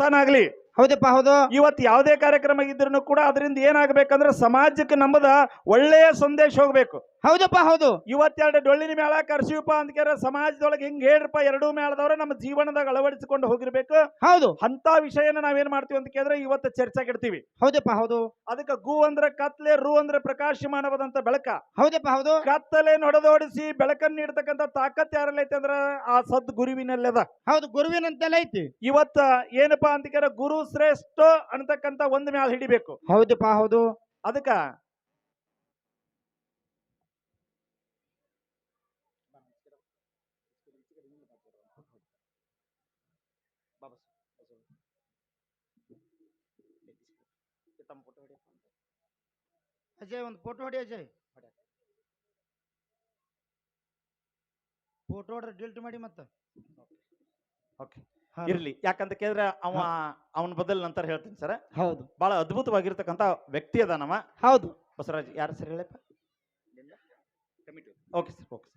ದೇವಸ್ಥಾನ ಆಗ್ಲಿ. ಹೌದಪ್ಪ ಹೌದು. ಇವತ್ತು ಯಾವುದೇ ಕಾರ್ಯಕ್ರಮ ಇದ್ರೂ ಕೂಡ ಅದರಿಂದ ಏನಾಗಬೇಕಂದ್ರೆ ಸಮಾಜಕ್ಕೆ ನಮ್ಮದ ಒಳ್ಳೆಯ ಸಂದೇಶ ಹೋಗ್ಬೇಕು. ಹೌದಪ್ಪ ಹೌದು. ಇವತ್ತೆರಡು ಡೊಳ್ಳಿನ ಮೇಳ ಕರ್ಸಿವಪ್ಪ ಅಂತ ಕೇಳ ಸಮಾಜದೊಳಗೆ ಹಿಂಗ್ ಹೇಳ್ರಪ್ಪ ಎರಡೂ ಮೇಳದವ್ರೆ ನಮ್ಮ ಜೀವನದಾಗ ಅಳವಡಿಸಿಕೊಂಡು ಹೋಗಿರ್ಬೇಕು. ಹೌದು. ಅಂತ ವಿಷಯನ ನಾವೇನ್ ಮಾಡ್ತೀವಿ ಅಂತ ಕೇಳಿದ್ರೆ ಇವತ್ತು ಚರ್ಚೆಗೆ ಇಡ್ತೀವಿ ಹೌದಪ್ಪ ಹೌದು. ಅದಕ್ಕೆ ಗು ಅಂದ್ರೆ ಕತ್ಲೆ ರು ಅಂದ್ರೆ ಪ್ರಕಾಶಮಾನವಾದಂತ ಬೆಳಕ. ಹೌದಪ್ಪ ಹೌದು. ಕತ್ತಲೆ ನೊಡದೋಡಿಸಿ ಬೆಳಕನ್ನು ನೀಡ್ತಕ್ಕಂಥ ತಾಕತ್ ಯಾರಲ್ಲೈತೆ ಅಂದ್ರೆ ಆ ಸದ್ ಗುರುವಿನಲ್ಲದ ಹೌದು ಗುರುವಿನಂತೆಲ್ಲ ಐತಿ. ಇವತ್ತ ಏನಪ್ಪಾ ಅಂತ ಕೇಳ ಗುರು ಶ್ರೇಷ್ಠ ಅನ್ನತಕ್ಕಂತ ಒಂದ್ ಮ್ಯಾಲ ಹಿಡಿಬೇಕು. ಹೌದಪ್ಪ ಹೌದು. ಅದಕ್ಕ ಅಜಯ್ ಒಂದು ಫೋಟೋ ಹೊಡಿ ಅಜಯ್. ಫೋಟೋ ಹೊಡ್ರಿ ಡಿಲ್ಟ್ ಮಾಡಿ ಮತ್ತೆ. ಓಕೆ ಇರ್ಲಿ. ಯಾಕಂತ ಕೇಳಿದ್ರೆ ಅವ ಅವನ ಬದಲ್ ನಂತರ ಹೇಳ್ತೀನಿ ಸರ್. ಹೌದು. ಬಹಳ ಅದ್ಭುತವಾಗಿರ್ತಕ್ಕಂತ ವ್ಯಕ್ತಿ ಅದಾನವ ಹೌದು. ಬಸವರಾಜ್ ಯಾರು ಸರ್ ಹೇಳಪ್ಪ? ಓಕೆ ಸರ್ ಓಕೆ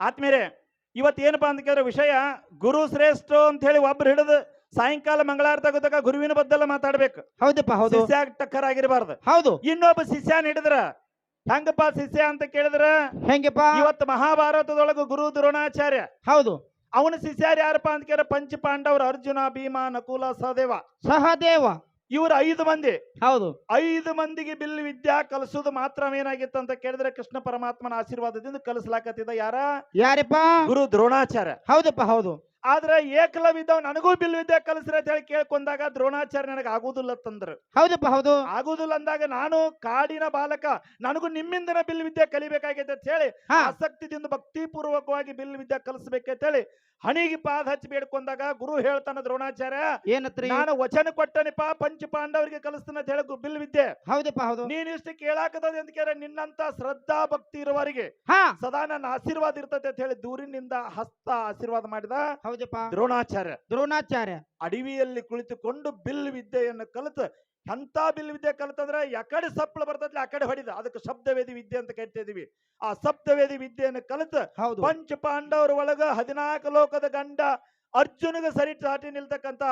ಆತ್ಮೀಯರೇ ಇವತ್ತು ಏನಪ್ಪಾ ಅಂತ ಕೇಳಿದ್ರೆ ವಿಷಯ ಗುರು ಶ್ರೇಷ್ಠ ಅಂತ ಹೇಳಿ ಒಬ್ರು ಹಿಡಿದು ಸಾಯಂಕಾಲ ಮಂಗಳಾರತ ಆಗೋದಾಗ ಗುರುವಿನ ಬದ್ದಲ್ಲ ಮಾತಾಡ್ಬೇಕು. ಹೌದಪ್ಪ ಹೌದು. ಶಿಷ್ಯ ಟಕ್ಕರ್ ಆಗಿರಬಾರ್ದು ಹೌದು. ಇನ್ನೊಬ್ಬ ಶಿಷ್ಯನ ಹಿಡಿದ್ರ ಹೆಂಗಪ್ಪ ಶಿಷ್ಯ ಅಂತ ಕೇಳಿದ್ರ ಹೆಂಗಪ್ಪ? ಇವತ್ತು ಮಹಾಭಾರತದೊಳಗ ಗುರು ದ್ರೋಣಾಚಾರ್ಯ. ಹೌದು. ಅವನ ಶಿಷ್ಯರು ಯಾರಪ್ಪ ಅಂತ ಕೇಳ ಪಂಚ ಪಾಂಡವರು ಅರ್ಜುನ ಭೀಮ ನಕುಲ ಸಹದೇವ. ಸಹದೇವ. ಇವರು ಐದು ಮಂದಿ. ಹೌದು. ಐದು ಮಂದಿಗೆ ಬಿಲ್ ವಿದ್ಯಾ ಕಲಿಸೋದು ಮಾತ್ರ ಏನಾಗಿತ್ತು ಅಂತ ಕೇಳಿದ್ರೆ ಕೃಷ್ಣ ಪರಮಾತ್ಮನ ಆಶೀರ್ವಾದದಿಂದ ಕಲಿಸ್ಲಾಕತ್ತಿದ ಯಾರ? ಯಾರಪ್ಪ? ಗುರು ದ್ರೋಣಾಚಾರ್ಯ. ಹೌದಪ್ಪ ಹೌದು. ಆದ್ರೆ ಏಕಲವಿದ್ದವ್ ನನಗೂ ಬಿಲ್ ವಿದ್ಯೆ ಕಲಿಸ್ರಿ ಅಂತ ಹೇಳಿ ಕೇಳ್ಕೊಂಡಾಗ ದ್ರೋಣಾಚಾರ್ಯ ನನಗೆ ಆಗುದಿಲ್ಲ ತಂದ್ರು. ಹೌದಪ್ಪ ಹೌದು. ಆಗುದಿಲ್ಲ ಅಂದಾಗ ನಾನು ಕಾಡಿನ ಬಾಲಕ ನನಗೂ ನಿಮ್ಮಿಂದನ ಬಿಲ್ ವಿದ್ಯೆ ಕಲಿಬೇಕಾಗೈತೆ ಅಂತ ಹೇಳಿ. ಆಸಕ್ತಿದಿಂದ ಭಕ್ತಿಪೂರ್ವಕವಾಗಿ ಬಿಲ್ ವಿದ್ಯೆ ಕಲಿಸ್ಬೇಕಂತ ಹೇಳಿ ಹಣಿಗೆ ಪಾದ ಹಚ್ಚಿ ಬೇಡ್ಕೊಂಡಾಗ ಗುರು ಹೇಳ್ತಾನ ದ್ರೋಣಾಚಾರ್ಯ ಏನತ್ರಿ? ನಾನು ವಚನ ಕೊಟ್ಟನಿಪ ಪಂಚ ಪಾಂಡವರಿಗೆ ಕಲಿಸ್ತಾನೆ ಅಂತ ಹೇಳಿ ಬಿಲ್ ವಿದ್ಯೆ ಹೌದಪ್ಪ ಹೌದು. ನೀನ್ ಇಷ್ಟು ಕೇಳಾಕದ ಅಂತ ಕೇಳ ನಿನ್ನಂತ ಶ್ರದ್ಧಾ ಭಕ್ತಿ ಇರುವವರಿಗೆ ಸದಾ ನನ್ನ ಆಶೀರ್ವಾದ ಇರ್ತದೆ ಅಂತ ಹೇಳಿ ದೂರಿನಿಂದ ಹಸ್ತ ಆಶೀರ್ವಾದ ಮಾಡಿದ. ಹೌದಪ್ಪ ದ್ರೋಣಾಚಾರ್ಯ. ದ್ರೋಣಾಚಾರ್ಯ. ಅಡವಿಯಲ್ಲಿ ಕುಳಿತುಕೊಂಡು ಬಿಲ್ ವಿದ್ಯೆಯನ್ನು ಕಲಿತು ಎಂತ ಬಿಲ್ ವಿದ್ಯೆ ಕಲಿತಂದ್ರೆ ಯಾಕಡೆ ಸಪ್ಪಳ ಬರ್ತೈತಿ ಆ ಕಡೆ ಹೊಡಿದ ಅದಕ್ಕೆ ಶಬ್ದವೇದಿ ವಿದ್ಯೆ ಅಂತ ಕರಿತಾ ಇದೀವಿ ಆ ಸಪ್ತವೇದಿ ವಿದ್ಯೆಯನ್ನು ಕಲಿತು ಹೌದು. ಪಂಚ ಪಾಂಡವರ ಒಳಗ ಹದಿನಾಲ್ಕು ಲೋಕದ ಗಂಡ ಅರ್ಜುನಿಗೆ ಸರಿ ಚಾಟಿ ನಿಲ್ತಕ್ಕಂತ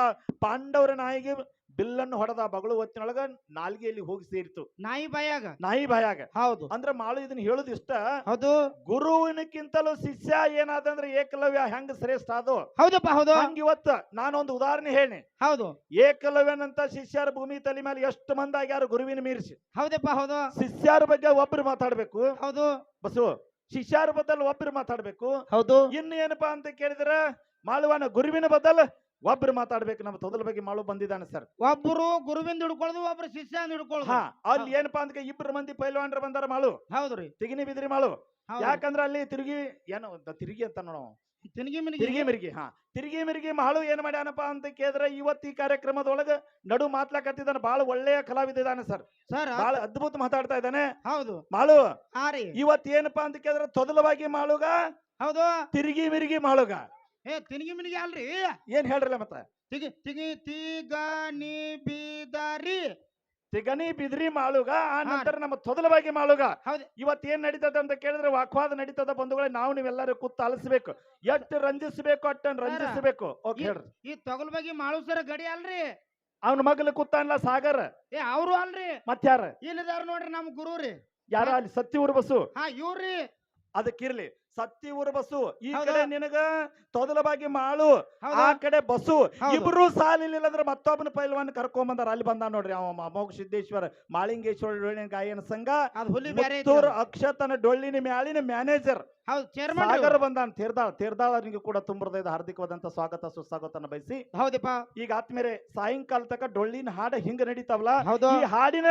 ಪಾಂಡವರ ನಾಯಿಗೆ ಬಿಲ್ಲನ್ನು ಹೊಡೆದ ಬಗಳು ಹೊತ್ತಿನೊಳಗ ನಾಲ್ಗೆಯಲ್ಲಿ ಹೋಗಿ ಸೇರಿತು. ನಾಯಿ ಬಾಯಾಗ? ನಾಯಿ ಬಾಯಾಗ. ಹೌದು. ಅಂದ್ರ ಮಾಳು ಇದನ್ನ ಹೇಳುದು ಇಷ್ಟ ಹೌದು. ಗುರುವಿನಕ್ಕಿಂತಲೂ ಶಿಷ್ಯ ಏನಾದಂದ್ರೆ ಏಕಲವ್ಯ ಹೆಂಗ ಶ್ರೇಷ್ಠ ಅದು? ಹೌದಪ್ಪ ಹೌದು. ಹಂಗ ಇವತ್ತ ನಾನೊಂದು ಉದಾಹರಣೆ ಹೇಳಿ ಹೌದು. ಏಕಲವ್ಯನಂತ ಶಿಷ್ಯರ ಭೂಮಿ ತಲೆ ಮೇಲೆ ಎಷ್ಟು ಮಂದಿ ಆಗ್ಯಾರು ಗುರುವಿನ ಮೀರಿಸಿ? ಹೌದಪ್ಪ ಹೌದು. ಶಿಷ್ಯರ ಬಗ್ಗೆ ಒಬ್ರು ಮಾತಾಡ್ಬೇಕು. ಹೌದು. ಬಸು ಶಿಷ್ಯರ ಬದಲು ಒಬ್ರು ಮಾತಾಡ್ಬೇಕು. ಹೌದು. ಇನ್ನು ಏನಪ್ಪಾ ಅಂತ ಕೇಳಿದ್ರ ಮಾಳುವನ ಗುರುವಿನ ಬದಲು ಒಬ್ರು ಮಾತಾಡ್ಬೇಕು ನಮ್ಮ ತೊದಲ ಬಗ್ಗೆ ಮಾಳು ಬಂದಿದ್ದಾನೆ ಸರ್. ಒಬ್ರು ಗುರುವಿಂದ ಹಿಡ್ಕೊಳ್ಳೋದು ಒಬ್ರು ಶಿಷ್ಯ ಹಿಡ್ಕೊಳ್ಳೋದು ಹಾ ಅಲ್ಲಿ ಏನಪ್ಪಾ ಅಂತ ಇಬ್ರು ಮಂದಿ ಪೈಲ್ವಾನ್ರ ಬಂದಾರ ಮಾಳು. ಹೌದ್ರಿ. ತಿಗಿನಿ ಬಿದ್ರಿ ಮಾಳು. ಹೌದು. ಯಾಕಂದ್ರ ಅಲ್ಲಿ ತಿರುಗಿ ಏನು ದ- ತಿರುಗಿ ಅಂತ ನೋಡ ತಿನ್ಗಿ ಮಿನ್ಗಿ ತಿರುಗಿ ಮಿರ್ಗಿ ಹಾ. ತಿರುಗಿ ಮಿರ್ಗಿ ಮಾಳು ಏನ್ ಮಾಡ್ಯಾನಪ್ಪ ಅಂತ ಕೇಳಿದ್ರೆ ಇವತ್ತು ಈ ಕಾರ್ಯಕ್ರಮದೊಳಗ ನಡು ಮಾತ್ಲಾಕತ್ತಿದ್ದಾನೆ ಬಹಳ ಒಳ್ಳೆಯ ಕಲಾವಿದ ಇದ್ದಾನೆ ಸರ್ ಸರ್ ಬಹಳ ಅದ್ಭುತ ಮಾತಾಡ್ತಾ ಇದ್ದಾನೆ. ಹೌದು. ಮಾಳು ಹಾ ರೀ ಇವತ್ ಏನಪ್ಪಾ ಅಂತ ಕೇಳಿದ್ರೆ ತೊದಲವಾಗಿ ಮಾಳುಗ ಹೌದು. ತಿರುಗಿ ಮಿರ್ಗಿ ಮಾಳುಗ. ಏ ತಿನ್ಗಿ ಮಿನಿಗಿ ಅಲ್ರಿ? ಏನ್ ಹೇಳ್ರಲ್ಲ ಮತ್ತ? ತಿಗಿ ತಿಗಿ ತಿಗನಿ ಬಿದಾರಿ. ತಿಗನಿ ಬಿದ್ರಿ ಮಾಳುಗ ಆ. ನಂತರ ನಮ್ಮ ತೊದಲವಾಗಿ ಮಾಳುಗ. ಹೌದು. ಇವತ್ ಏನ್ ನಡೀತದ ಅಂತ ಕೇಳಿದ್ರೆ ವಾಕ್ವಾದ ನಡೀತದ ಬಂಧುಗಳೇ ನಾವು ನೀವೆಲ್ಲರೂ ಕೂತ್ ಅಲಸಬೇಕು ಎಷ್ಟು ರಂಜಿಸಬೇಕು ಅಟ್ಟನ್ ರಂಜಿಸಬೇಕು. ಓಕೆ ಹೇಳ್ರಿ. ಈ ತೊಗಲ್ ಬಗ್ಗೆ ಮಾಳು ಸರ ಗಡಿ ಅಲ್ರಿ? ಅವನ ಮಗಲು ಕೂತಾನಲ್ಲ ಸಾಗರ್. ಏ ಅವ್ರು ಅಲ್ರಿ? ಮತ್ತಾರ ಇಲ್ಲಿದಾರ ನೋಡ್ರಿ ನಮ್ ಗುರು ರೀ ಯಾರ ಅಲ್ಲಿ ಸತ್ಯ ಊರ್ ಬಸ್ಸು ಹಾ ಇವ್ರಿ ಅದಕ್ಕಿರ್ಲಿ ಸತ್ತಿ ಊರು ಬಸ್ಸು. ಈ. ಕಡೆ ನಿನಗ ತೊದಲವಾಗಿ ಮಾಳು. ಆ ಕಡೆ ಬಸ್ಸು. ಇಬ್ರು ಸಾಲಿಲ್ಲ ಅಂದ್ರೆ ಮತ್ತೊಬ್ಬನ ಪೈಲ್ವಾನ್ ಕರ್ಕೊಂಬಂದಾರ. ಅಲ್ಲಿ ಬಂದ ನೋಡ್ರಿ ಅವ ಅಮೋಘ ಸಿದ್ದೇಶ್ವರ ಮಾಳಿಂಗೇಶ್ವರ ಡೊಳ್ಳಿನ ಗಾಯನ ಸಂಘ. ಅಕ್ಷತನ ಡೊಳ್ಳಿನ ಮ್ಯಾಲಿನ ಮ್ಯಾನೇಜರ್. ಸಾಗರ್ ಬಂದಾನ ತೀರ್ದಾಳ ತೀರ್ದಾಳನಿಗೆ ಕೂಡ ತುಂಬರದ ಹಾರ್ದಿಕವಾದಂತ ಸ್ವಾಗತ ಸುಸ್ವಾಗತನ ಬಯಸಿ. ಹೌದಪ್ಪ. ಈಗ ಆತ್ಮೇರೆ ಸಾಯಂಕಾಲ ತಕ ಡೊಳ್ಳಿನ ಹಾಡ ಹಿಂಗ ನಡೀತಾವಲ್ಲ? ಈ ಹಾಡಿನ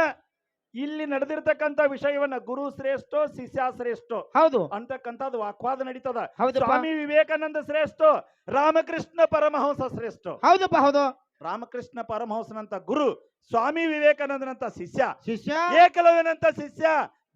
ಇಲ್ಲಿ ನಡೆದಿರ್ತಕ್ಕಂತ ವಿಷಯವನ್ನ ಗುರು ಶ್ರೇಷ್ಠ ಶಿಷ್ಯ ಶ್ರೇಷ್ಠ ಹೌದು. ಅಂತಕ್ಕಂಥದ್ದು ವಾಕ್ವಾದ ನಡೀತದ. ಹೌದು ಸ್ವಾಮಿ ವಿವೇಕಾನಂದ ಶ್ರೇಷ್ಠ ರಾಮಕೃಷ್ಣ ಪರಮಹಂಸ ಶ್ರೇಷ್ಠ. ಹೌದಪ್ಪ ಹೌದು. ರಾಮಕೃಷ್ಣ ಪರಮಹಂಸನಂತ ಗುರು ಸ್ವಾಮಿ ವಿವೇಕಾನಂದನಂತ ಶಿಷ್ಯ ಶಿಷ್ಯ. ಏಕಲವ್ಯನಂತ ಶಿಷ್ಯ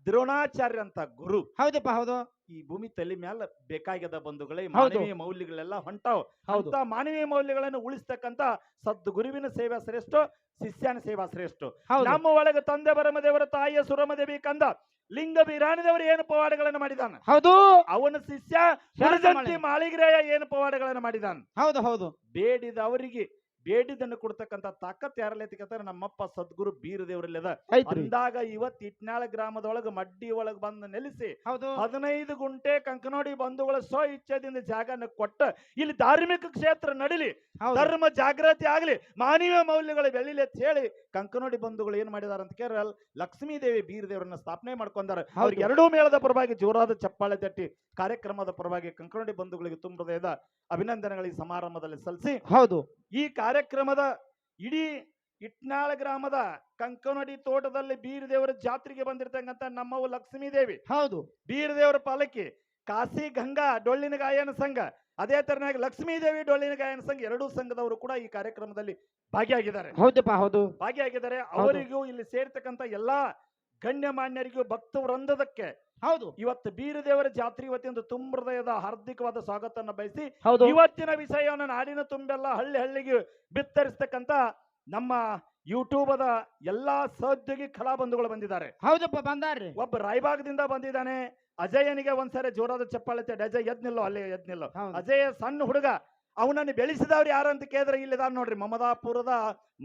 ದ್ರೋಣಾಚಾರ್ಯಂತ ಗುರು. ಹೌದಪ್ಪ ಹೌದು. ಈ ಭೂಮಿ ತಲೆ ಮ್ಯಾಲ ಬೇಕಾಗ್ಯದ ಬಂಧುಗಳೇ ಮಾನವೀಯ ಮೌಲ್ಯಗಳೆಲ್ಲ ಹೊಂಟಾವ್. ಅಂತ ಮಾನವೀಯ ಮೌಲ್ಯಗಳನ್ನು ಉಳಿಸ್ತಕ್ಕಂತ ಸದ್ಗುರುವಿನ ಸೇವಾ ಶ್ರೇಷ್ಠ ಶಿಷ್ಯನ ಸೇವಾ ಶ್ರೇಷ್ಠ. ನಮ್ಮ ಒಳಗೆ ತಂದೆ ಬರಮದೇವರ ತಾಯಿಯ ಸುರಮದೇವಿ ಕಂದ ಲಿಂಗ ಬೀರಾಣಿದವರು ಏನು ಪವಾಡಗಳನ್ನು ಮಾಡಿದಾನ. ಹೌದು. ಅವನ ಶಿಷ್ಯ ಮಾಳಿಗ್ರಯ ಏನು ಪವಾಡಗಳನ್ನು ಮಾಡಿದಾನ. ಹೌದು ಹೌದು. ಬೇಡಿದವರಿಗೆ ಬೇಡಿದನ್ನು ಕೊಡ್ತಕ್ಕಂತ ತಾಕತ್ ಯಾರಲ್ಲೈತಿಕಂದ್ರೆ ನಮ್ಮಪ್ಪ ಸದ್ಗುರು ಬೀರದೇವರಲ್ಲದ ಅಂದಾಗ ಇವತ್ ಇಟ್ನಾಳ ಗ್ರಾಮದೊಳಗ ಮಡ್ಡಿ ಒಳಗ್ ಬಂದು ನೆಲೆಸಿ ಹೌದು. ಹದಿನೈದು ಗುಂಟೆ ಕಂಕನೋಡಿ ಬಂಧುಗಳ ಸ್ವ ಇಚ್ಛೆದಿಂದ ಜಾಗನ ಕೊಟ್ಟ ಇಲ್ಲಿ ಧಾರ್ಮಿಕ ಕ್ಷೇತ್ರ ನಡಿಲಿ ಧರ್ಮ ಜಾಗೃತಿ ಆಗ್ಲಿ ಮಾನವೀಯ ಮೌಲ್ಯಗಳ ಬೆಳಿಲಿ ಅಂತ ಹೇಳಿ ಕಂಕನೋಡಿ ಬಂಧುಗಳು ಏನ್ ಮಾಡಿದಾರ ಅಂತ ಕೇಳ ಲಕ್ಷ್ಮೀ ದೇವಿ ಬೀರದೇವರನ್ನ ಸ್ಥಾಪನೆ ಮಾಡ್ಕೊಂಡಾರ. ಅವ್ರಿಗೆ ಎರಡೂ ಮೇಳದ ಪರವಾಗಿ ಜೋರಾದ ಚಪ್ಪಾಳೆ ತಟ್ಟಿ ಕಾರ್ಯಕ್ರಮದ ಪರವಾಗಿ ಕಂಕನೋಡಿ ಬಂಧುಗಳಿಗೆ ತುಂಬ ಹೃದಯದ ಅಭಿನಂದನೆಗಳಿಗೆ ಸಮಾರಂಭದಲ್ಲಿ ಸಲ್ಲಿಸಿ ಹೌದು. ಈ ಕಾರ್ಯಕ್ರಮದ ಇಡೀ ಇಟ್ನಾಳ ಗ್ರಾಮದ ಕಂಕನಡಿ ತೋಟದಲ್ಲಿ ಬೀರದೇವರ ಜಾತ್ರೆಗೆ ಬಂದಿರ್ತಕ್ಕಂಥ ನಮ್ಮವು ಲಕ್ಷ್ಮೀ ದೇವಿ ಹೌದು. ಬೀರದೇವರ ಪಾಲಕಿ ಕಾಸಿ ಗಂಗಾ ಡೊಳ್ಳಿನ ಗಾಯನ ಸಂಘ ಅದೇ ತರನಾಗಿ ಲಕ್ಷ್ಮೀ ದೇವಿ ಡೊಳ್ಳಿನ ಗಾಯನ ಸಂಘ ಎರಡೂ ಸಂಘದವರು ಕೂಡ ಈ ಕಾರ್ಯಕ್ರಮದಲ್ಲಿ ಭಾಗಿಯಾಗಿದ್ದಾರೆ. ಹೌದಪ್ಪ ಹೌದು. ಭಾಗಿಯಾಗಿದ್ದಾರೆ. ಅವರಿಗೂ ಇಲ್ಲಿ ಸೇರ್ತಕ್ಕಂಥ ಎಲ್ಲಾ ಗಣ್ಯಮಾನ್ಯರಿಗೂ ಭಕ್ತ ವೃಂದದಕ್ಕೆ. ಹೌದು. ಇವತ್ತು ಬೀರದೇವರ ಜಾತ್ರೆ ಇವತ್ತಿನ ತುಂಬ ಹೃದಯದ ಹಾರ್ದಿಕವಾದ ಸ್ವಾಗತವನ್ನು ಬಯಸಿ ಹೌದು. ಇವತ್ತಿನ ವಿಷಯವನ್ನು ನಾಡಿನ ತುಂಬೆಲ್ಲ ಹಳ್ಳಿ ಹಳ್ಳಿಗೆ ಬಿತ್ತರಿಸ್ತಕ್ಕಂತ ನಮ್ಮ ಯೂಟ್ಯೂಬದ ಎಲ್ಲಾ ಸಹೋದ್ಯೋಗಿ ಕಲಾಬಂಧುಗಳು ಬಂದಿದ್ದಾರೆ. ಹೌದಪ್ಪ ಬಂದಾರ್ರಿ. ಒಬ್ಬ ರಾಯಭಾಗದಿಂದ ಬಂದಿದ್ದಾನೆ. ಅಜಯನಿಗೆ ಒಂದ್ಸರಿ ಜೋರಾದ ಚಪ್ಪಾಳೆ ಅಜಯ್ ಎದ್ ನಿಲ್ಲೋ ಅಲ್ಲೇ ಎದ್ ನಿಲ್ಲೋ ಅಜಯ್ ಸಣ್ಣ ಹುಡುಗ. ಅವನನ್ನು ಬೆಳೆಸಿದವ್ರು ಯಾರು ಅಂತ ಕೇಳಿದ್ರೆ ಇಲ್ಲಿದಾನ ನೋಡ್ರಿ ಮಮದಾಪುರದ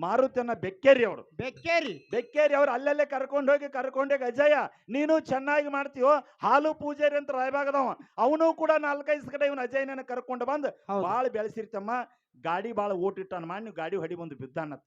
ಮಾರುತಿಯನ್ನ ಬೆಕ್ಕೇರಿ ಅವರು. ಬೆಕ್ಕೇರಿ. ಬೆಕ್ಕೇರಿ ಅವ್ರು ಅಲ್ಲಲ್ಲೇ ಕರ್ಕೊಂಡು ಹೋಗಿ ಕರ್ಕೊಂಡೋಗಿ ಅಜಯ ನೀನು ಚೆನ್ನಾಗಿ ಮಾಡ್ತೀವೋ ಹಾಲು ಪೂಜಾರಿ ಅಂತ ರಾಯಬಾಗದವ ಅವನು ಕೂಡ ನಾಲ್ಕೈದು ಕಡೆ ಇವನು ಅಜಯನನ್ನ ಕರ್ಕೊಂಡು ಬಂದು ಭಾಳ ಬಾಳ ಬೆಳೆಸಿರ್ತಮ್ಮ ಗಾಡಿ ಬಾಳ ಓಟಿಟ್ಟಾನ ಮಾಡಿ ನೀವು ಗಾಡಿ ಹೊಡಿ ಬಂದು ಬಿದ್ದಾನತ್.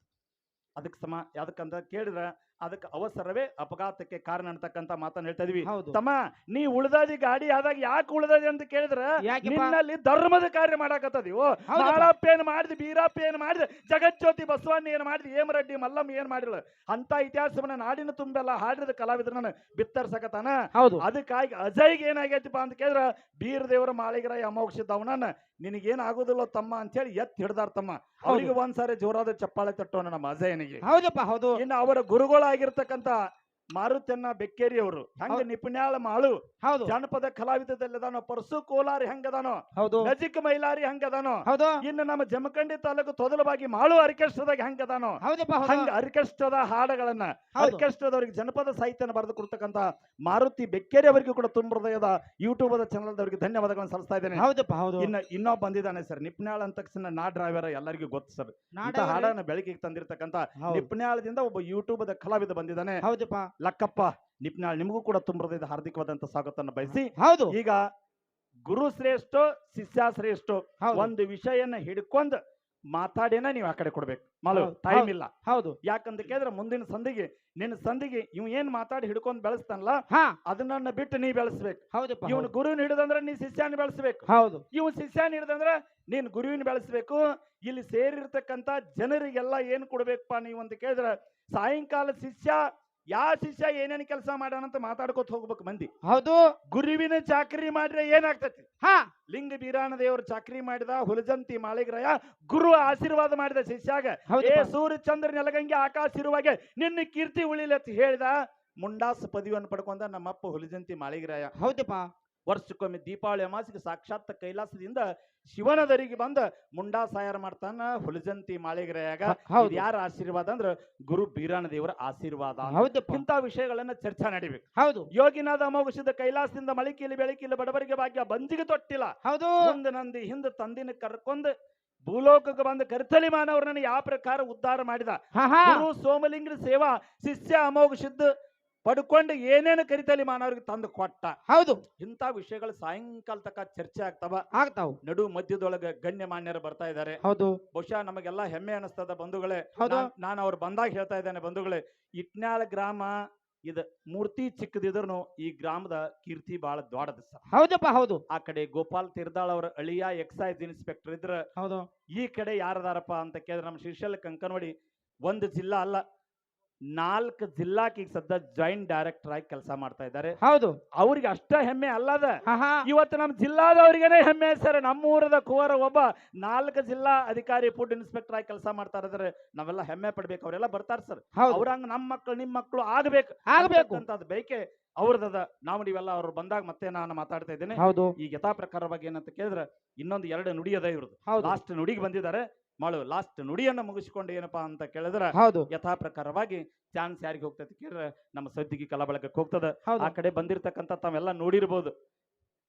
ಅದಕ್ಕೆ ಸಮ ಯಾವ್ದಕ್ಕಂತ ಕೇಳಿದ್ರ ಅದಕ್ಕೆ ಅವಸರವೇ ಅಪಘಾತಕ್ಕೆ ಕಾರಣ ಅಂತಕ್ಕಂತ ಮಾತನ್ನ ಹೇಳ್ತಾ ಇದೀವಿ. ಹೌದು. ತಮ್ಮ ನೀ ಉಳ್ದಾದಿ ಗಾಡಿ ಆದಾಗ ಯಾಕೆ ಉಳ್ದಾದಿ ಅಂತ ಕೇಳಿದ್ರ ನಿಮ್ಮಲ್ಲಿ ನಿನ್ನಲ್ಲಿ ಧರ್ಮದ ಕಾರ್ಯ ಮಾಡಾಕತ್ತದಿ. ಹೌದಪ್ಪ. ಮಾಳಪ್ಪ ಏನ್ ಮಾಡಿದ್ ಬೀರಪ್ಪ ಏನ್ ಮಾಡಿದ್ ಜಗಜ್ಯೋತಿ ಬಸವಣ್ಣ ಏನ್ ಮಾಡಿದ್ ಹೇಮರೆಡ್ಡಿ ಮಲ್ಲಮ್ಮ ಏನ್ ಮಾಡಿಲ್ಲ. ಅಂತ ಇತಿಹಾಸವನ್ನ ನಾಡಿನ ತುಂಬೆಲ್ಲ ಹಾಡಿದ ಕಲಾವಿದ್ರನ್ನ ಬಿತ್ತರ್ಸಕತಾನ ಹೌದು. ಅದಕ್ಕಾಗಿ ಅಜಯ್ಗೆ ಏನಾಗೈತಿಪ್ಪ ಅಂತ ಕೇಳಿದ್ರ ಬೀರ ದೇವರ ಮಾಳಿಗರ ಅಮೋಕ್ಷಿದ್ದ ಅವನನ್ನ ನಿನಗೇನ್ ಆಗುದಿಲ್ಲ ತಮ್ಮ ಅಂತ ಹೇಳಿ ಎತ್ ಹಿಡ್ದಾರ ತಮ್ಮ. ಅವರಿಗೆ ಒಂದ್ಸಾರಿ ಜೋರಾದ ಚಪ್ಪಾಳೆ ತಟ್ಟೋಣ ನಮ್ಮ ಅಜಯನಿಗೆ. ಹೌದಪ್ಪ ಹೌದು. ಇನ್ನು ಅವರ ಗುರುಗಳಾಗಿರ್ತಕ್ಕಂಥ ಮಾರುತನ್ನ ಬೆಕ್ಕೇರಿ ಅವರು ಹಂಗ. ನಿಪುಣ್ಯಾಳ ಮಾಳು ಹೌದು. ಜಾನಪದ ಕಲಾವಿದದಲ್ಲಿದಾನೋ ಪರಸು ಕೋಲಾರಿ ಹಂಗದಾನೋ ಹೌದು. ನಜಿಕ್ ಮೈಲಾರಿ ಹಂಗದಾನೋ ಹೌದು. ಇನ್ನು ನಮ್ಮ ಜಮಖಂಡಿ ತಾಲೂಕು ತೊದಲವಾಗಿ ಮಾಳು ಆರ್ಕೆಸ್ಟ್ರಾದಾಗ ಹಂಗದಾನೋ ಹೌದಪ್ಪ ಹಂಗ ಆರ್ಕೆಸ್ಟ್ರಾದ ಹಾಡುಗಳನ್ನ ಹೌದು. ಜನಪದ ಸಾಹಿತ್ಯನ ಬರೆದು ಕೊಡ್ತಕ್ಕಂತ ಮಾರುತಿ ಬೆಕ್ಕೇರಿ ಅವರಿಗೆ ಕೂಡ ತುಂಬ ಹೃದಯದ ಯೂಟ್ಯೂಬ್ ಚಾನಲ್ದವರಿಗೆ ಧನ್ಯವಾದಗಳನ್ನು ಸಲ್ಲಿಸ್ತಾ ಇದ್ದೇನೆ. ಹೌದಪ್ಪ ಹೌದು. ಇನ್ನ ಇನ್ನೊಬ್ಬ ಬಂದಿದ್ದಾನೆ ಸರ್ ನಿಪ್ನಾಳ್ ಅಂತ ತಕ್ಷಣ ನಾ ಡ್ರೈವರ್ ಎಲ್ಲರಿಗೂ ಗೊತ್ತು ಸರ್. ಹಾಡನ್ನ ಬೆಳಕಿಗೆ ತಂದಿರತಕ್ಕಂತ. ನಿಪ್ನಾಳದಿಂದ ಒಬ್ಬ ಯೂಟ್ಯೂಬ್ ಕಲಾವಿದ ಬಂದಿದ್ದಾನೆ. ಹೌದಪ್ಪ. ಲಕ್ಕಪ್ಪ ನಿಪ್ನಾಳ್ ನಿಮಗೂ ಕೂಡ ತುಂಬ ಹೃದಯದ ಹಾರ್ದಿಕವಾದಂತ ಸ್ವಾಗತವನ್ನು ಬಯಸಿ. ಹೌದು. ಈಗ ಗುರು ಶ್ರೇಷ್ಠ ಶಿಷ್ಯ ಶ್ರೇಷ್ಠ ಹೌದು. ಒಂದು ವಿಷಯನ ಹಿಡ್ಕೊಂಡು ಮಾತಾಡೇನ ನೀವು ಆ ಕಡೆ ಕೊಡ್ಬೇಕು. ಮಾಲು ಹೌದು, ಟೈಮ್ ಇಲ್ಲ. ಹೌದು. ಯಾಕಂತ ಕೇಳಿದ್ರೆ ಮುಂದಿನ ಸಂದಿಗೆ ನಿನ್ನ ಸಂದಿಗೆ ಇವ್ ಏನ್ ಮಾತಾಡಿ ಹಿಡ್ಕೊಂಡ್ ಬೆಳೆಸ್ತಾನಲ್ಲ ಹಾ. ಅದನ್ನ ಬಿಟ್ಟು ನೀ ಬೆಳೆಸ್ಬೇಕು. ಹೌದಪ್ಪ ಇವನು ಹೌದು. ಗುರುವಿನ ಹಿಡಿದಂದ್ರೆ ನೀ ಶಿಷ್ಯನ ಬೆಳೆಸ್ಬೇಕು. ಹೌದು. ಇವ್ ಶಿಷ್ಯನ ಹಿಡಿದಂದ್ರೆ ನೀನ್ ಗುರುವಿನ ಬೆಳೆಸ್ಬೇಕು. ಇಲ್ಲಿ ಸೇರಿರ್ತಕ್ಕಂತ ಜನರಿಗೆಲ್ಲ ಏನ್ ಕೊಡ್ಬೇಕಪ್ಪ ನೀವು ಅಂತ ಕೇಳಿದ್ರೆ ಸಾಯಂಕಾಲ ಶಿಷ್ಯ ಯಾವ ಶಿಷ್ಯ ಏನೇನ್ ಕೆಲಸ ಅಂತ ಮಾತಾಡ್ಕೊತ ಹೋಗ್ಬೇಕು ಮಂದಿ. ಹೌದು. ಗುರುವಿನ ಚಾಕರಿ ಮಾಡಿದ್ರೆ ಏನಾಗ್ತತಿ? ಹಾ. ಲಿಂಗ ಬೀರಾಣ ದೇವರು ಚಾಕರಿ ಮಾಡಿದ ಹುಲಜಂತಿ ಮಾಳಿಗ್ರಯ ಗುರು ಆಶೀರ್ವಾದ ಮಾಡಿದ ಶಿಷ್ಯಾಗ ಏ ಸೂರ್ಯ ಚಂದ್ರ ನೆಲಗಂಗೆ ಆಕಾಶ ಇರುವಾಗೆ ನಿನ್ನ ಕೀರ್ತಿ ಉಳಿಲತ್ ಹೇಳಿದ ಮುಂಡಾಸ ಪದವಿಯನ್ನು ಪಡ್ಕೊಂಡ ನಮ್ಮಪ್ಪ ಹುಲಜಂತಿ ಮಾಳಿಗ್ರಯ. ಹೌದಪ್ಪ ವರ್ಷಕ್ಕೊಮ್ಮೆ ದೀಪಾವಳಿ ಅಮಾಸಿಗೆ ಸಾಕ್ಷಾತ್ ಕೈಲಾಸದಿಂದ ಶಿವನದರಿಗೆ ಬಂದ ಮುಂಡಾ ಸಾಯಾರ ಮಾಡ್ತಾನ ಹುಲಜಂತಿ ಮಾಳಿಗೆರೆಯಾಗ. ಯಾರ ಆಶೀರ್ವಾದ ಅಂದ್ರ ಗುರು ಬೀರಾಣ ದೇವರ ಆಶೀರ್ವಾದ. ಹೌದು ಇಂಥ ವಿಷಯಗಳನ್ನ ಚರ್ಚೆ ನಡಿಬೇಕು. ಹೌದು. ಯೋಗಿನಾದ ಅಮೋಘಿಸಿದ ಕೈಲಾಸದಿಂದ ಮಳಿಕಿಲಿ ಬೆಳಕಿಲಿ ಬಡವರಿಗೆ ಭಾಗ್ಯ ಬಂದಿಗೆ ತೊಟ್ಟಿಲ್ಲ. ಹೌದು. ಮುಂದೆ ನಂದಿ ಹಿಂದ ತಂದಿನ ಕರ್ಕೊಂಡ್ ಭೂಲೋಕಕ್ಕೆ ಬಂದ ಕರ್ತಲಿ ಮಾನವರನ್ನ ಯಾವ ಪ್ರಕಾರ ಉದ್ಧಾರ ಮಾಡಿದ. ಗುರು ಸೋಮಲಿಂಗ ಸೇವಾ ಶಿಷ್ಯ ಅಮೋಘ ಸಿದ್ಧ ಪಡ್ಕೊಂಡು ಏನೇನು ಕರಿತಲಿ ಮಾನವರಿಗೆ ತಂದು ಕೊಟ್ಟ. ಹೌದು. ಇಂಥ ವಿಷಯಗಳು ಸಾಯಂಕಾಲ ತನಕ ಚರ್ಚೆ ಆಗ್ತಾವ. ಆಗ್ತಾವ. ನಡು ಮಧ್ಯದೊಳಗೆ ಗಣ್ಯ ಮಾನ್ಯರು ಬರ್ತಾ ಇದ್ದಾರೆ ಹೌದು. ಬಹುಶಃ ನಮಗೆಲ್ಲ ಹೆಮ್ಮೆ ಅನಿಸ್ತದ ಬಂಧುಗಳೇ. ಹೌದು. ನಾನು ಅವ್ರು ಬಂದಾಗ ಹೇಳ್ತಾ ಇದ್ದೇನೆ ಬಂಧುಗಳೇ ಇಟ್ನಾಳ ಗ್ರಾಮ ಇದ ಮೂರ್ತಿ ಚಿಕ್ಕದಿದ್ರು ಈ ಗ್ರಾಮದ ಕೀರ್ತಿ ಬಹಳ ದೊಡ್ಡದ ಸರ್ ಹೌದಪ್ಪ ಹೌದು. ಆ ಕಡೆ ಗೋಪಾಲ್ ತಿರ್ದಾಳ್ ಅವರ ಅಳಿಯ ಎಕ್ಸೈಸ್ ಇನ್ಸ್ಪೆಕ್ಟರ್ ಇದ್ರ. ಹೌದು. ಈ ಕಡೆ ಯಾರದಾರಪ್ಪ ಅಂತ ಕೇಳಿದ್ರೆ ನಮ್ಮ ಶ್ರೀಶೈಲ ಕಂಕನವಾಡಿ ಒಂದು ಜಿಲ್ಲಾ ಅಲ್ಲ. ನಾಲ್ಕು ಜಿಲ್ಲಾಕ್ ಈಗ ಸದ್ದ ಜಾಯಿಂಟ್ ಡೈರೆಕ್ಟರ್ ಆಗಿ ಕೆಲಸ ಮಾಡ್ತಾ ಇದ್ದಾರೆ. ಹೌದು. ಅವ್ರಿಗೆ ಅಷ್ಟ ಹೆಮ್ಮೆ ಅಲ್ಲದ. ಇವತ್ತು ನಮ್ಮ ಜಿಲ್ಲಾದವರಿಗೇನೆ ಹೆಮ್ಮೆ ಸರ್. ನಮ್ಮೂರದ ಕುವರ ಒಬ್ಬ ನಾಲ್ಕು ಜಿಲ್ಲಾ ಅಧಿಕಾರಿ ಫುಡ್ ಇನ್ಸ್ಪೆಕ್ಟರ್ ಆಗಿ ಕೆಲಸ ಮಾಡ್ತಾ ಇದ್ದಾರೆ. ನಾವೆಲ್ಲ ಹೆಮ್ಮೆ ಪಡ್ಬೇಕು. ಅವರೆಲ್ಲ ಬರ್ತಾರೆ ಸರ್. ಅವ್ರ ಅವ್ರಂಗ ನಮ್ಮ ಮಕ್ಕಳು ನಿಮ್ಮ ಮಕ್ಕಳು ಆಗ್ಬೇಕು. ಆಗ್ಬೇಕು. ಅಂತದ್ ಬೇಕೆ ಅವ್ರದದ. ನಾವು ನೀವೆಲ್ಲ ಅವ್ರು ಬಂದಾಗ ಮತ್ತೆ ನಾನು ಮಾತಾಡ್ತಾ ಇದ್ದೇನೆ. ಹೌದು. ಈ ಯಥಾ ಪ್ರಕಾರವಾಗಿ ಏನಂತ ಕೇಳಿದ್ರೆ ಇನ್ನೊಂದು ಎರಡು ನುಡಿ ಅದ ಇವ್ರದ್ದು. ಲಾಸ್ಟ್ ನುಡಿಗೆ ಬಂದಿದ್ದಾರೆ. ಮಾಡು ಲಾಸ್ಟ್ ನುಡಿಯನ್ನ ಮುಗಿಸಿಕೊಂಡು ಏನಪ್ಪಾ ಅಂತ ಕೇಳಿದ್ರೆ ಹೌದು. ಯಥಾ ಪ್ರಕಾರವಾಗಿ ಚಾನ್ಸ್ ಯಾರಿಗೆ ಹೋಗ್ತೈತಿ ಕೇಳಿದ್ರೆ ನಮ್ಮ ಸದ್ದಿಗೆ ಕಲಾ ಬಳಗಕ್ಕೆ ಹೋಗ್ತದ ಆ ಕಡೆ ಬಂದಿರತಕ್ಕಂತ ತಾವೆಲ್ಲ ನೋಡಿರ್ಬೋದು.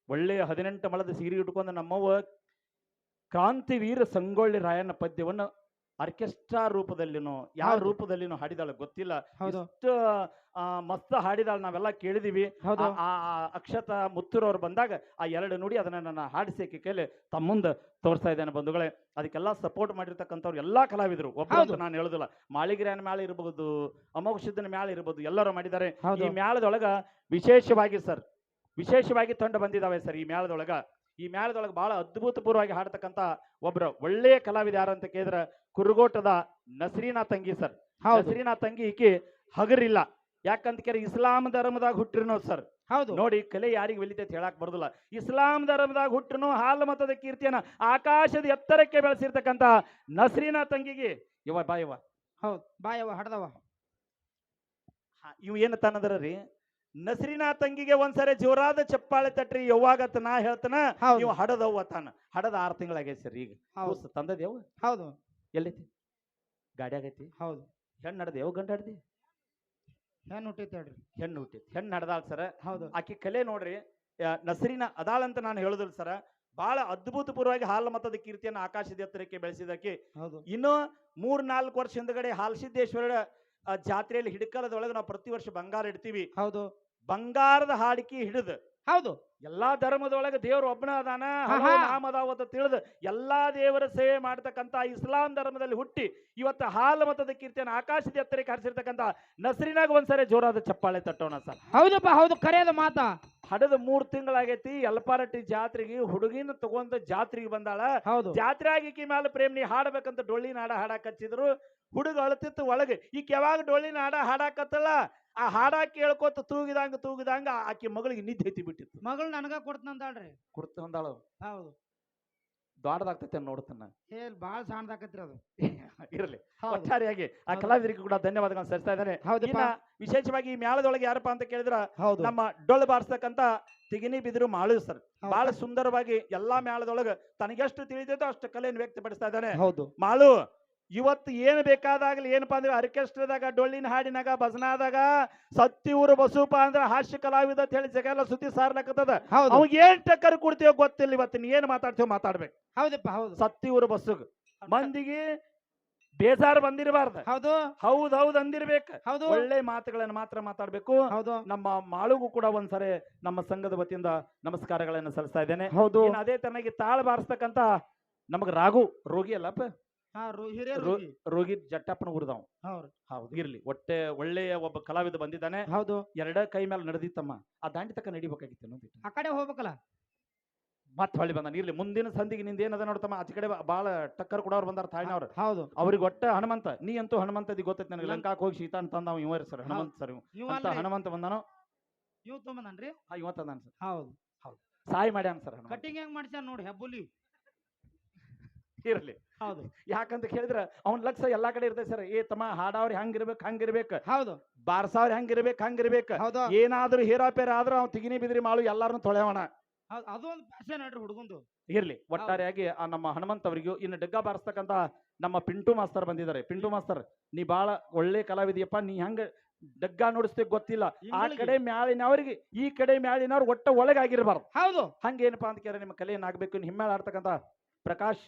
ಒಳ್ಳೆಯ ಹದಿನೆಂಟು ಮಳದ ಸೀರೆ ಇಟ್ಕೊಂಡು ನಮ್ಮವ್ವ ಕ್ರಾಂತಿವೀರ ಸಂಗೊಳ್ಳಿ ರಾಯಣ್ಣ ಪದ್ಯವನ್ನ ಆರ್ಕೆಸ್ಟ್ರಾ ರೂಪದಲ್ಲಿನೋ ಯಾವ. ರೂಪದಲ್ಲಿನೋ ಹಾಡಿದಾಳ ಗೊತ್ತಿಲ್ಲ. ಎಷ್ಟು ಇಷ್ಟು ಮಸ್ತ್ ಹಾಡಿದಾಳ ನಾವೆಲ್ಲ ಕೇಳಿದೀವಿ. ಆ- ಅಕ್ಷತಾ ಮುತ್ತೂರವ್ರು ಬಂದಾಗ ಆ ಎರಡು ನುಡಿ ಅದನ್ನ ನನ್ನ ಹಾಡಿಸಿ ಕೈಲಿ ತಮ್ಮ ಮುಂದೆ ತೋರಿಸ್ತಾ ಇದ್ದೇನೆ ಬಂಧುಗಳೇ. ಅದಕ್ಕೆಲ್ಲ ಸಪೋರ್ಟ್ ಮಾಡಿರ್ತಕ್ಕಂಥವ್ರು ಎಲ್ಲಾ ಕಲಾವಿದರು. ಒಬ್ಬರು. ನಾನು ಹೇಳುದಿಲ್ಲ. ಮಾಳಿಗಿರಿಯನ ಮ್ಯಾಲ ಇರಬಹುದು ಅಮೋಘ ಮ್ಯಾಲೆ ಇರಬಹುದು ಎಲ್ಲರೂ ಮಾಡಿದ್ದಾರೆ. ಈ ಮ್ಯಾಲದೊಳಗ ಮ್ಯಾಳದೊಳಗ ವಿಶೇಷವಾಗಿ ಸರ್ ವಿಶೇಷವಾಗಿ ತಂಡ ಬಂದಿದಾವೆ ಸರ್ ಈ ಮ್ಯಾಳದೊಳಗ ಈ ಮೇಳದೊಳಗೆ ಬಹಳ ಅದ್ಭುತಪೂರ್ವವಾಗಿ ಹಾಡ್ತಕ್ಕಂತ ಒಬ್ರು ಒಳ್ಳೆಯ ಕಲಾವಿದ ಯಾರು ಅಂತ ಕೇಳಿದ್ರೆ ಕುರುಗೋಟದ ನಸರೀನಾ ತಂಗಿ ಸರ್. ನಸರೀನಾ ತಂಗಿ ಈಕಿ ಹಗರಿಲ್ಲ. ಯಾಕಂತ ಕೇಳಿ ಇಸ್ಲಾಂ ಧರ್ಮದಾಗ ಹುಟ್ಟಿರ್ನೋ ಸರ್. ಹೌದು. ನೋಡಿ ಕಲೆ ಯಾರಿಗೆ ಅಂತ ಹೇಳಕ್ ಬರುದಿಲ್ಲ. ಇಸ್ಲಾಂ ಧರ್ಮದಾಗ ಹುಟ್ಟನು ಹಾಲ ಮತದ ಕೀರ್ತಿಯನ್ನ ಆಕಾಶದ ಎತ್ತರಕ್ಕೆ ಬೆಳೆಸಿರ್ತಕ್ಕಂತ ನಸರೀನಾ ತಂಗಿಗೆ ಇವ ಬಾಯವ ಹೌದು ಬಾಯವ ಹಡ್ದವ ಇವ್ ಏನ ತನ್ನದ್ರ ರೀ? ನಸರಿನಾ ತಂಗಿಗೆ ಒಂದ್ಸರಿ ಜೋರಾದ ಚಪ್ಪಾಳೆ ತಟ್ರಿ ಯಾವಾಗತ್ತ ನಾ ಹೇಳ್ತಾನ ನೀವು ಇವ್ ಹಡದವ್ ತಾನ. ಹಡದ ಆರು ತಿಂಗಳಾಗೈತಿ ಸರ್ ಈಗ. ಹೌದು. ಕೂಸ್ ತಂದದೇವ್ ಹೌದು. ಎಲ್ಲೈತಿ? ಗಾಡಿ ಆಗೈತಿ? ಹೌದು. ಹೆಣ್ಣು ನಡ್ದೇವ್ ಗಂಡ ಹಡ್ದಿ? ಹೆಣ್ಣು ಹುಟ್ಟೈತೆ ಹೇಳ್ರಿ. ಹೆಣ್ಣು ಹುಟ್ಟಿತ್. ಹೆಣ್ಣು ನಡ್ದಾಳ ಸರ. ಹೌದು. ಆಕಿ ಕಲೆ ನೋಡ್ರಿ ಆ, ನಸರಿನ ಅದಾಳಂತ ನಾನು ಹೇಳುದಿಲ್ಲ ಸರ. ಬಹಳ ಅದ್ಭುತಪೂರ್ವವಾಗಿ ಹಾಲು ಮತದ ಕೀರ್ತಿಯನ್ನು ಆಕಾಶದ ಎತ್ತರಕ್ಕೆ ಬೆಳೆಸಿದಕ್ಕೆ ಹೌದು. ಇನ್ನು ಮೂರ್ ನಾಲ್ಕು ವರ್ಷ ಹಿಂದ್ಗಡೆ ಹಾಲಸಿದ್ದೇಶ್ವರ ಆ, ಜಾತ್ರೆಯಲ್ಲಿ ಹಿಡಕಲದೊಳಗೆ ನಾವು ಪ್ರತಿ ವರ್ಷ ಬಂಗಾರ ಇಡ್ತೀವಿ. ಹೌದು. ಬಂಗಾರದ ಹಾಡಿಕೆ ಹಿಡಿದು ಹೌದು. ಎಲ್ಲಾ ಧರ್ಮದೊಳಗೆ ದೇವರು ಒಬ್ಬನ ಅದಾನ. ನಾಮದಾವತ ತಿಳಿದು ಎಲ್ಲಾ ದೇವರ ಸೇವೆ ಮಾಡ್ತಕ್ಕಂತ ಇಸ್ಲಾಂ ಧರ್ಮದಲ್ಲಿ ಹುಟ್ಟಿ ಇವತ್ತು ಹಾಲ ಮತದ ಕೀರ್ತಿಯನ್ನು ಆಕಾಶದ ಎತ್ತರಕ್ಕೆ ಹರಿಸಿರ್ತಕ್ಕಂತ ನಸರಿನಾಗ ಒಂದ್ಸರಿ ಜೋರಾದ ಚಪ್ಪಾಳೆ ತಟ್ಟೋಣ ಸರ್. ಹೌದಪ್ಪ ಹೌದು ಕರೆಯದ ಮಾತ. ಹಡದ ಮೂರ್ ತಿಂಗಳಾಗೈತಿ ಎಲ್ಪಾರಟ್ಟಿ ಜಾತ್ರೆಗೆ ಹುಡುಗಿನ ತಗೊಂಡ ಜಾತ್ರೆಗೆ ಬಂದಾಳ. ಹೌದು. ಜಾತ್ರೆ ಆಗಿಕಿ ಮ್ಯಾಲ ಪ್ರೇಮ್ ನೀ ಹಾಡ್ಬೇಕಂತ ಡೊಳ್ಳಿ ನಾಡ ಹಾಡಕ್ ಹಚ್ಚಿದ್ರು ಹುಡುಗ ಅಳತಿತ್ತು ಒಳಗೆ ಈಕೆ ಯಾವಾಗ ಡೊಳ್ಳಿ ನಾಡ ಹಾಡಾಕತ್ತಲ್ಲ ಆ ಹಾಡ ಕೇಳ್ಕೊತ ತೂಗಿದಂಗ ತೂಗಿದಂಗ ಆಕಿ ಮಗಳಿಗೆ ನಿದ್ದೆ ಐತಿ ಬಿಟ್ಟಿತ್ತು. ಮಗಳು ನನಗ ಕೊಡ್ತಂದಾಳ್ರಿ ಕೊಡ್ತಂದಾಳು ಹೌದು. ದೊಡ್ಡದಾಗ್ತೈತೆ ನೋಡ್ತಾನ ಬಾಳ ಸಣ್ಣದಾಕತ್ರಿ ಅದು. ಇರಲಿ. ಒಟ್ಟಾರೆಯಾಗಿ ಆ. ಕಲಾವಿದರಿಗೆ ಕೂಡ ಧನ್ಯವಾದಗಳನ್ನು ಸಲ್ಲಿಸ್ತಾ ಇದ್ದಾನೆ. ವಿಶೇಷವಾಗಿ ಈ ಮ್ಯಾಳದೊಳಗೆ ಯಾರಪ್ಪ ಅಂತ ಕೇಳಿದ್ರ ನಮ್ಮ ಡೊಳ್ಳು ಬಾರಿಸ್ತಕ್ಕಂತ ತಿಗಿನಿ ಬಿದಿರು ಮಾಳು ಸರ್. ಬಹಳ ಸುಂದರವಾಗಿ ಎಲ್ಲಾ ಮೇಳದೊಳಗ ತನಗೆಷ್ಟು ತಿಳಿದೈತೋ ಅಷ್ಟು ಕಲೆಯನ್ನು ವ್ಯಕ್ತಪಡಿಸ್ತಾ ಇದ್ದಾನೆ. ಹೌದು. ಮಾಳು ಇವತ್ತು ಏನು ಬೇಕಾದಾಗಲಿ ಏನಪ್ಪಾ ಅಂದ್ರೆ ಆರ್ಕೆಸ್ಟ್ರಾದಾಗ ಡೊಳ್ಳಿನ ಹಾಡಿನಾಗ ಭಜನಾದಾಗ ಸತ್ತಿ ಊರು ಬಸೂಪ ಅಂದ್ರೆ ಹಾಸ್ಯ ಕಲಾವಿದ ಅಂತ ಹೇಳಿ ಜಗ ಎಲ್ಲ ಸುದ್ದಿ ಸಾರ್ಲಕತ್ತದ. ಹೌದು. ಅವಾಗ ಏನ್ ಟಕ್ಕರ್ ಕೊಡ್ತೀವೋ ಗೊತ್ತಿಲ್ಲ ಇವತ್ತಿನ ನೀ ಏನ್ ಮಾತಾಡ್ತೀವೋ ಮಾತಾಡ್ಬೇಕು. ಹೌದಪ್ಪ ಹೌದು. ಸತ್ತಿ ಊರು ಬಸ್ಸುಗ್ ಮಂದಿಗೆ ಬೇಜಾರ್ ಬಂದಿರಬಾರ್ದು. ಹೌದು. ಹೌದ್ ಹೌದ್ ಅಂದಿರ್ಬೇಕು. ಹೌದು. ಒಳ್ಳೆ ಮಾತುಗಳನ್ನ ಮಾತ್ರ ಮಾತಾಡ್ಬೇಕು. ಹೌದು. ನಮ್ಮ ಮಾಳುಗೂ ಕೂಡ ಒಂದ್ಸರಿ ನಮ್ಮ ಸಂಘದ ವತಿಯಿಂದ ನಮಸ್ಕಾರಗಳನ್ನ ಸಲ್ಲಿಸ್ತಾ ಇದ್ದೇನೆ. ಹೌದು. ಅದೇ ತರನಾಗಿ ತಾಳ ಬಾರಿಸ್ತಕ್ಕಂತ ನಮಗ್ ರಾಘು ರೋಗಿ ಅಲ್ಲಪ್ಪ? ರೋಗಿ ಜಟ್ಟಪ್ಪನ ಉರಿದವ್ ಹೌದು. ಹೌದು. ಇರ್ಲಿ. ಒಟ್ಟೆ ಒಳ್ಳೆಯ ಒಬ್ಬ ಕಲಾವಿದ ಬಂದಿದ್ದಾನೆ. ಹೌದು. ಎರಡ ಕೈ ಮೇಲೆ ನಡೆದಿತ್ತಮ್ಮ. ಆ ದಾಂಡಿ ತಕ್ಕ ನಡಿಬೇಕಾಗಿತ್ತು ಆ ಕಡೆ ಹೋಗ್ಬೇಕಲ್ಲ? ಮತ್ತೆ ಹೊಳ್ಳಿ ಬಂದಾನ. ಇರ್ಲಿ. ಮುಂದಿನ ಸಂದಿಗೆ ನಿಂದ ಏನದ ನೋಡ್ತಮ್ಮ ಆಚೆ ಕಡೆ ಬಾಳ ಟಕ್ಕರ್ ಕೂಡ ಅವ್ರು ಬಂದಾರ ತಾಯಿನವ್ರು ಹೌದು. ಅವ್ರಿಗೆ ಒಟ್ಟ ಹನುಮಂತ ನೀ ಅಂತೂ ಹನುಮಂತದಿ ಗೊತ್ತೈತಿ ನನಗೆ. ಲಂಕಾಕ್ ಹೋಗಿ ಶೀತ ಅಂತ ತಂದ ಇವ ಸರ್ ಹನುಮಂತ ಸರ್ ಇವ. ಅಂತ ಹನುಮಂತ ಬಂದಾನು? ಬಂದನ್ರಿ ಆ, ಇವ ತಂದಾನ ಸರ್. ಹೌದು. ಸಹಾಯ ಮಾಡ್ಯಾನ ಸರ್ ಕಟಿಂಗ್ ಹೆಂಗ್ ಮಾಡ್ಸ್ಯಾನ ನೋಡಿ ಹೆಬ್ಬುಲಿ. ಇರ್ಲಿ. ಹೌದು. ಯಾಕಂತ ಕೇಳಿದ್ರ ಅವನ್ ಲಕ್ಷ ಎಲ್ಲಾ ಕಡೆ ಇರ್ತದೆ ಸರ್. ಏ ತಮ್ಮ ಹಾಡವ್ರಿ ಹಂಗಿರ್ಬೇಕು ಹಂಗಿರ್ಬೇಕು. ಹೌದು. ಬಾರ್ಸಾವ್ರಿ ಹಂಗಿರ್ಬೇಕು ಹಂಗಿರ್ಬೇಕು. ಹೌದು. ಏನಾದ್ರೂ ಹೇರಾಪೇರ ಆದ್ರೂ ಅವ್ನು ತಿಗಿನಿ ಬಿದ್ರಿ ಮಾಳು ಎಲ್ಲಾರನು ತೊಳೆಯೋಣ. ಅದು ಒಂದು ಹುಡುಗಂದು. ಇರ್ಲಿ. ಒಟ್ಟಾರೆಯಾಗಿ ಆ ನಮ್ಮ ಹನುಮಂತ ಅವರಿಗೂ ಇನ್ನು ಡಗ್ಗ ಬಾರಿಸ್ತಕ್ಕಂತ ನಮ್ಮ ಪಿಂಟು ಮಾಸ್ತರ್ ಬಂದಿದ್ದಾರೆ. ಪಿಂಟು ಮಾಸ್ತರ್ ನೀ ಬಾಳ ಒಳ್ಳೆ ಕಲಾವಿದಿಯಪ್ಪ. ನೀ ಹಂಗ ಡಗ್ಗ ನುಡಿಸ್ತೇ ಗೊತ್ತಿಲ್ಲ. ಆ. ಕಡೆ ಮ್ಯಾಲಿನವ್ರಿಗೆ ಈ ಕಡೆ ಮ್ಯಾಲಿನವ್ರು ಒಟ್ಟ ಒಳಗಾಗಿರ್ಬಾರ್ದು. ಹೌದು. ಹಂಗೇನಪ್ಪಾ ಅಂತ ಕೇಳಿದ್ರೆ ನಿಮ್ಮ ಕಲೆ ಏನಾಗಬೇಕು ಹಿಮ್ಮೇಳ ಆಡ್ತಕ್ಕಂತ ಪ್ರಕಾಶ್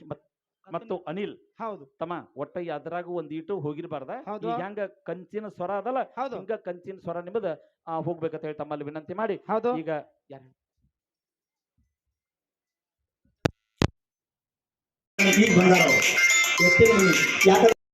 ಮತ್ತು ಅನಿಲ್ ಹೌದು. ತಮ್ಮ ಒಟ್ಟ ಅದ್ರಾಗ ಒಂದ್ ಈಟು ಹೋಗಿರ್ಬಾರ್ದ. ಹೌದು. ಈಗ ಹೆಂಗ ಕಂಚಿನ ಸ್ವರ ಅದಲ್ಲ ಹೌದು. ಹಿಂಗ ಕಂಚಿನ ಸ್ವರ ನಿಮ್ದ ಆ, ಹೋಗ್ಬೇಕಂತ ಹೇಳಿ ತಮ್ಮಲ್ಲಿ ವಿನಂತಿ ಮಾಡಿ. ಹೌದು. ಈಗ ಯಾರು ಬಂದಾರ ಯಾಕಂದ್ರೆ